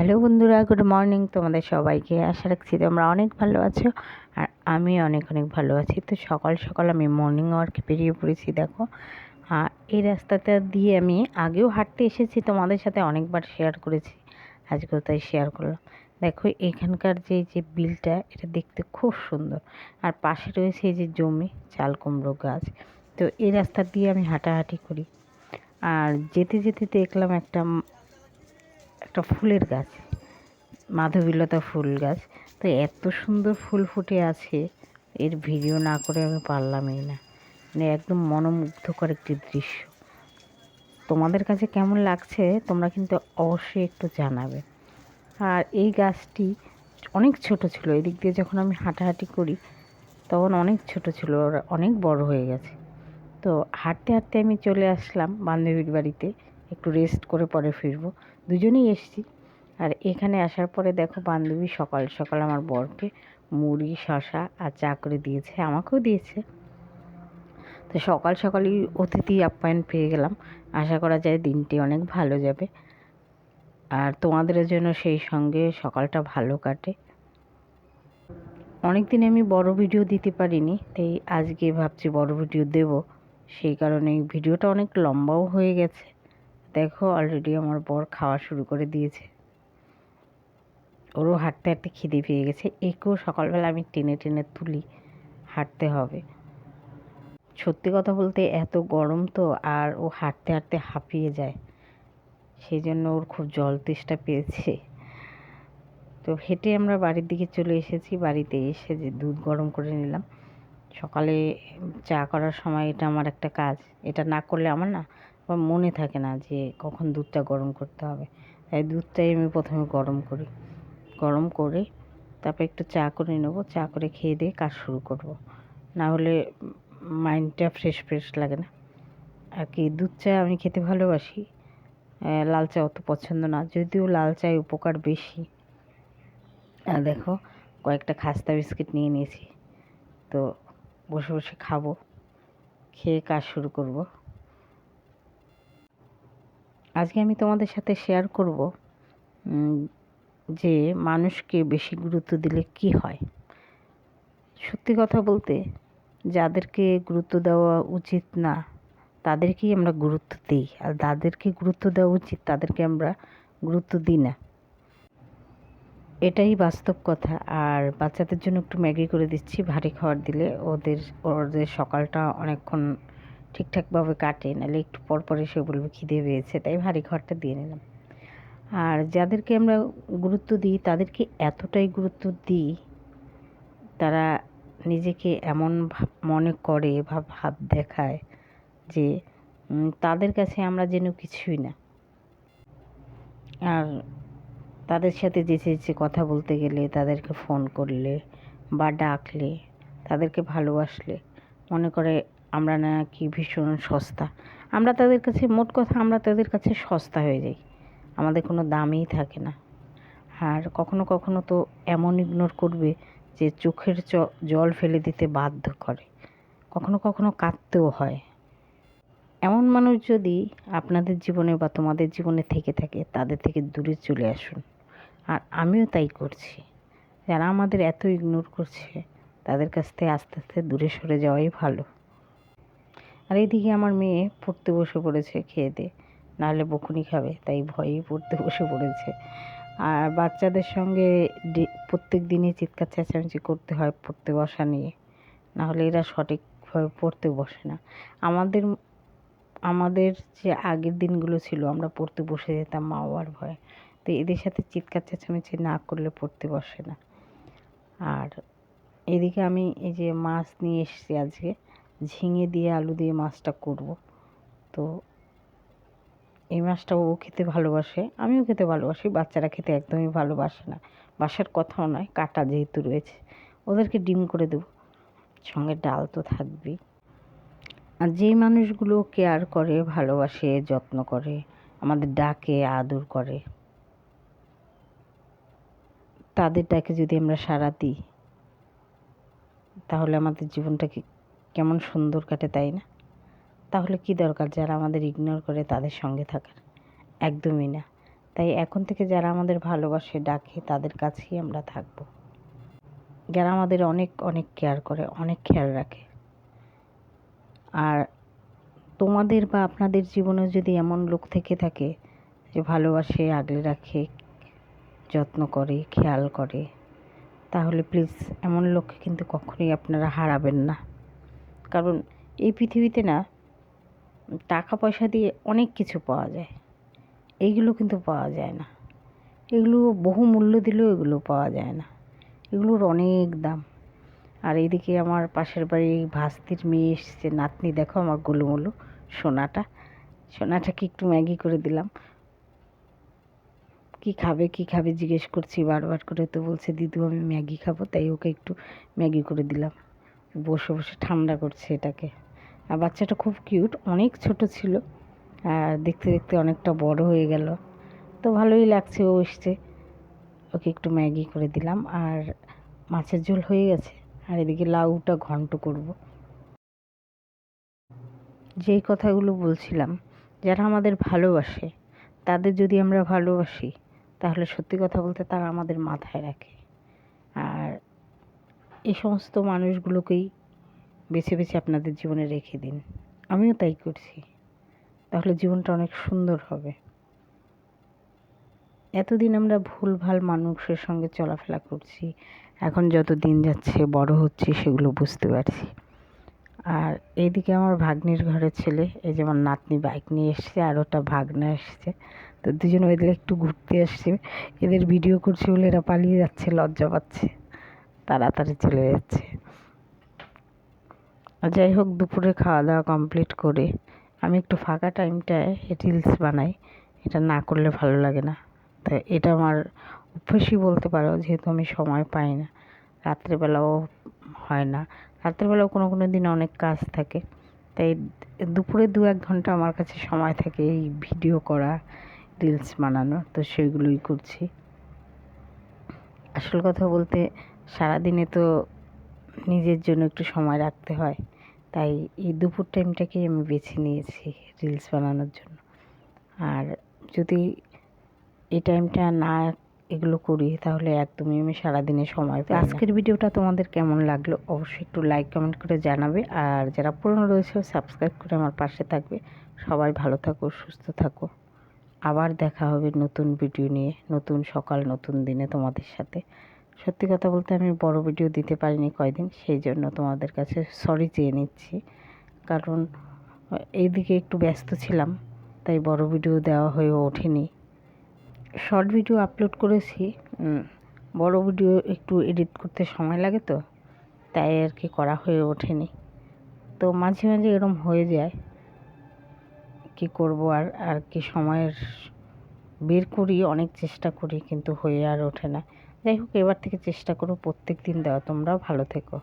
Hello বন্ধুরা, good morning তোমাদের সবাইকে। আশা রাখছি তোমরা অনেক ভালো আছো আর আমি অনেক অনেক ভালো আছি। তো সকাল সকাল আমি মর্নিং ওয়ার্কে বেরিয়ে পড়েছি, দেখো। আর এই রাস্তাটা দিয়ে আমি আগেও হাঁটতে এসেছি, তোমাদের সাথে অনেকবার শেয়ার করেছি। আজকেও তাই শেয়ার করলাম। দেখো, এখানকার যে যে বিলটা, এটা দেখতে খুব সুন্দর। আর পাশে রয়েছে এই যে জমি, চাল, কুমড়ো গাছ। তো এই রাস্তা দিয়ে আমি হাঁটাহাঁটি করি। আর যেতে যেতে দেখলাম একটা একটা ফুলের গাছ, মাধবীলতা ফুল গাছ। তো এত সুন্দর ফুল ফুটে আছে, এর ভিডিও না করে আমি পারলামই না। মানে একদম মনোমুগ্ধকর একটি দৃশ্য। তোমাদের কাছে কেমন লাগছে, তোমরা কিন্তু অবশ্যই একটু জানাবে। আর এই গাছটি অনেক ছোট ছিল, এদিক দিয়ে যখন আমি হাঁটাহাঁটি করি, তখন অনেক ছোট ছিল, ওরা অনেক বড় হয়ে গেছে। তো হাঁটতে হাঁটতে আমি চলে আসলাম বান্ধবীর বাড়িতে। একটু রেস্ট করে পরে ফিরবো। দুজনেই এসছি। আর এখানে আসার পরে দেখো বান্ধবী সকাল সকাল আমার বরকে মুড়ি শশা আর চা করে দিয়েছে। আমাকেও দিয়েছে। তো সকাল সকালই অতিথি আপ্যায়ন পেয়ে গেলাম। আশা করা যায় দিনটি অনেক ভালো যাবে। আর তোমাদের জন্য সেই সঙ্গে সকালটা ভালো কাটে। অনেক দিন আমি বড় ভিডিও দিতে পারিনি, তাই আজকে ভাবছি বড় ভিডিও দেব। সেই কারণে ভিডিওটা অনেক লম্বাও হয়ে গেছে। দেখো অলরেডি আমার বর খাওয়া শুরু করে দিয়েছে। ওরও হাঁটতে হাঁটতে খিদে পেয়ে গেছে। একেও সকালবেলা আমি টেনে টেনে তুলি, হাঁটতে হবে। সত্যি কথা বলতে এত গরম তো, আর ও হাঁটতে হাঁটতে হাঁপিয়ে যায়। সেই জন্য ওর খুব জল তেষ্টা পেয়েছে। তো হেঁটে আমরা বাড়ির দিকে চলে এসেছি। বাড়িতে এসে যে দুধ গরম করে নিলাম। সকালে চা করার সময় এটা আমার একটা কাজ। এটা না করলে আমার না আমার মনে থাকে না যে কখন দুধটা গরম করতে হবে। তাই দুধটাই আমি প্রথমে গরম করি। গরম করে তারপর একটু চা করে নেব। চা করে খেয়ে দিয়ে কাজ শুরু করব। না হলে মাইন্ডটা ফ্রেশ ফ্রেশ লাগে না। আর কি, দুধ চা আমি খেতে ভালোবাসি। লাল চা অত পছন্দ না। যদিও লাল চায় উপকার বেশি। আর দেখো, কয়েকটা খাস্তা বিস্কিট নিয়ে নিয়েছি। তো বসে বসে খাব। খেয়ে কাজ শুরু করব। আজকে আমি তোমাদের সাথে শেয়ার করব যে মানুষকে বেশি গুরুত্ব দিলে কি হয়। সত্যি কথা বলতে, যাদেরকে গুরুত্ব দেওয়া উচিত না, তাদেরকেই আমরা গুরুত্ব দিই। আর যাদেরকে গুরুত্ব দেওয়া উচিত, তাদেরকে আমরা গুরুত্ব দিই না। এটাই বাস্তব কথা। আর বাচ্চাদের জন্য একটু ম্যাগি করে দিচ্ছি, ভারী খাবার দিলে ওদের ওদের সকালটা অনেকক্ষণ ঠিকঠাকভাবে কাটে, নাহলে একটু পর পর এসে বলবে খিদে পেয়েছে, তাই ভারী খাবারটা দিয়ে নিলাম। আর যাদেরকে আমরা গুরুত্ব দিই, তাদেরকে এতটাই গুরুত্ব দিই, তারা নিজেকে এমন মনে করে বা ভাব দেখায় যে তাদের কাছে আমরা যেন কিছুই না। আর তাদের সাথে যেচে যেচে কথা বলতে গেলে, তাদেরকে ফোন করলে বা ডাকলে, তাদেরকে ভালোবাসলে, মনে করে আমরা নাকি ভীষণ সস্তা। আমরা তাদের কাছে, মোট কথা আমরা তাদের কাছে সস্তা হয়ে যাই। আমাদের কোনো দামই থাকে না। আর কখনো কখনো তো এমন ইগনোর করবে যে চোখের জল ফেলে দিতে বাধ্য করে। কখনো কখনো কাঁদতেও হয়। এমন মানুষ যদি আপনাদের জীবনে বা তোমাদের জীবনে থেকে থাকে, তাদের থেকে দূরে চলে আসুন। আর আমিও তাই করছি। যারা আমাদের এত ইগনোর করছে, তাদের কাছ থেকে আস্তে আস্তে দূরে সরে যাওয়াই ভালো। আর এদিকে আমার মেয়ে পড়তে বসে পড়েছে খেয়ে নাহলে বকুনি খাবে, তাই ভয়েই পড়তে বসে পড়েছে। আর বাচ্চাদের সঙ্গে প্রত্যেক দিনই চিৎকার চেঁচামেচি করতে হয় পড়তে বসা নিয়ে। নাহলে এরা সঠিকভাবে পড়তে বসে না। আমাদের আমাদের যে আগের দিনগুলো ছিল, আমরা পড়তে বসে যেতাম মা বাবার ভয়ে। তো এদের সাথে চিৎকার চেঁচামেচি না করলে পড়তে বসে না। আর এদিকে আমি এই যে মাছ নিয়ে এসেছি আজকে। ঝিঙে দিয়ে আলু দিয়ে মাছটা করব। তো এই মাছটা ও খেতে ভালোবাসে, আমিও খেতে ভালোবাসি, বাচ্চারা খেতে একদমই ভালোবাসে না। বাসার কথাও নয়, কাটা যেহেতু রয়েছে, ওদেরকে ডিম করে দেবো। সঙ্গে ডাল তো থাকবেই। আর যেই মানুষগুলো কেয়ার করে, ভালোবাসে, যত্ন করে, আমাদের ডাকে, আদর করে, তাদের ডাকে যদি আমরা সাড়া দিই, তাহলে আমাদের জীবনটা কি কেমন সুন্দর কাটে, তাই না? তাহলে কি দরকার যারা আমাদের ইগনোর করে তাদের সঙ্গে থাকার? একদমই না। তাই এখন থেকে যারা আমাদের ভালোবাসে, ডাকে, তাদের কাছেই আমরা থাকব। যারা আমাদের অনেক অনেক কেয়ার করে, অনেক খেয়াল রাখে। আর তোমাদের বা আপনাদের জীবনে যদি এমন লোক থেকে থাকে যে ভালোবাসে, আগলে রাখে, যত্ন করে, খেয়াল করে, তাহলে প্লিজ এমন লোককে কিন্তু কখনোই আপনারা হারাবেন না। কারণ এই পৃথিবীতে না টাকা পয়সা দিয়ে অনেক কিছু পাওয়া যায়। এইগুলো কিন্তু পাওয়া যায় না। এগুলো বহু মূল্য দিলেও এগুলো পাওয়া যায় না। এগুলোর অনেক দাম। আর এইদিকে আমার পাশের বাড়ি ভাস্তির মেয়ে এসছে। নাতনি, দেখো আমার গোলুমোলু সোনাটা। সোনাটাকে একটু ম্যাগি করে দিলাম। কি খাবে কি খাবে জিজ্ঞেস করছি বারবার করে। তো বলছে, দিদু, আমি ম্যাগি খাব। তাই ওকে একটু ম্যাগি করে দিলাম। বসে বসে ঠান্ডা করছে এটাকে। আর বাচ্চাটা খুব কিউট, অনেক ছোট ছিল, আর দেখতে দেখতে অনেকটা বড় হয়ে গেল। তো ভালোই লাগছে, ও এসছে। ওকে একটু ম্যাগি করে দিলাম, আর মাছের ঝোল হয়ে গেছে, আর এদিকে লাউটা ঘন্ট করব। যেই কথাগুলো বলছিলাম, যারা আমাদের ভালোবাসে, তাদের যদি আমরা ভালোবাসি, তাহলে সত্যি কথা বলতে তারা আমাদের মাথায় রাখে। এই সমস্ত মানুষগুলোকেই বেছে বেছে আপনাদের জীবনে রেখে দিন। আমিও তাই করছি। তাহলে জীবনটা অনেক সুন্দর হবে। এতদিন আমরা ভুলভাল মানুষের সঙ্গে চলাফেরা করছি। এখন যত দিন যাচ্ছে, বড় হচ্ছে, সেগুলো বুঝতে পারছি। আর এইদিকে আমার ভাগ্নির ঘরের ছেলে, এই যেমন নাতনি বাইক নিয়ে এসছে আর ওটা ভাগনা এসছে। তো দুজন ওদের একটু ঘুরতে আসছে। এদের ভিডিও করছে বলে এরা পালিয়ে যাচ্ছে, লজ্জা পাচ্ছে। তাড়াতাড়ি চলে যাচ্ছে। যাই হোক, দুপুরে খাওয়া দাওয়া কমপ্লিট করে আমি একটু ফাঁকা টাইমটায় রিলস বানাই। এটা না করলে ভালো লাগে না। তাই এটা আমার অভ্যাসই বলতে পারো, যেহেতু আমি সময় পাই না। রাত্রেবেলাও হয় না। রাত্রেবেলাও কোনো কোনো দিন অনেক কাজ থাকে। তাই দুপুরে দু এক ঘণ্টা আমার কাছে সময় থাকে এই ভিডিও করা রিলস বানানো তো সেগুলোই করছি। আসল কথা বলতে সারাদিনে তো নিজের জন্য একটু সময় রাখতে হয়। তাই এই দুপুর টাইমটাকেই আমি বেছে নিয়েছি রিলস বানানোর জন্য। আর যদি এই টাইমটা না এগুলো করি, তাহলে একদমই আমি সারাদিনে সময় পাই আজকের ভিডিওটা তোমাদের কেমন লাগল অবশ্যই একটু লাইক কমেন্ট করে জানাবে। আর যারা পুরনো রয়েছে সাবস্ক্রাইব করে আমার পাশে থাকবে। সবাই ভালো থাকো, সুস্থ থাকো। আবার দেখা হবে নতুন ভিডিও নিয়ে, নতুন সকাল, নতুন দিনে তোমাদের সাথে। সত্যি কথা বলতে আমি বড় ভিডিও দিতে পারিনি কয়দিন, সেই জন্য তোমাদের কাছে সরি চেয়ে নিচ্ছি। কারণ, এইদিকে একটু ব্যস্ত ছিলাম, তাই বড় ভিডিও দেওয়া হয়ে ওঠেনি। শর্ট ভিডিও আপলোড করেছি বড় ভিডিও একটু এডিট করতে সময় লাগে তো, তাই আর কি করা হয়ে ওঠেনি। তো মাঝে মাঝে এরম হয়ে যায়, কি করব আর আর কি সময়ের বের করি, অনেক চেষ্টা করি, কিন্তু হয়ে আর ওঠে না। যাই হোক এবার থেকে চেষ্টা করো প্রত্যেক দিন দেওয়া। তোমরাও ভালো থেকো।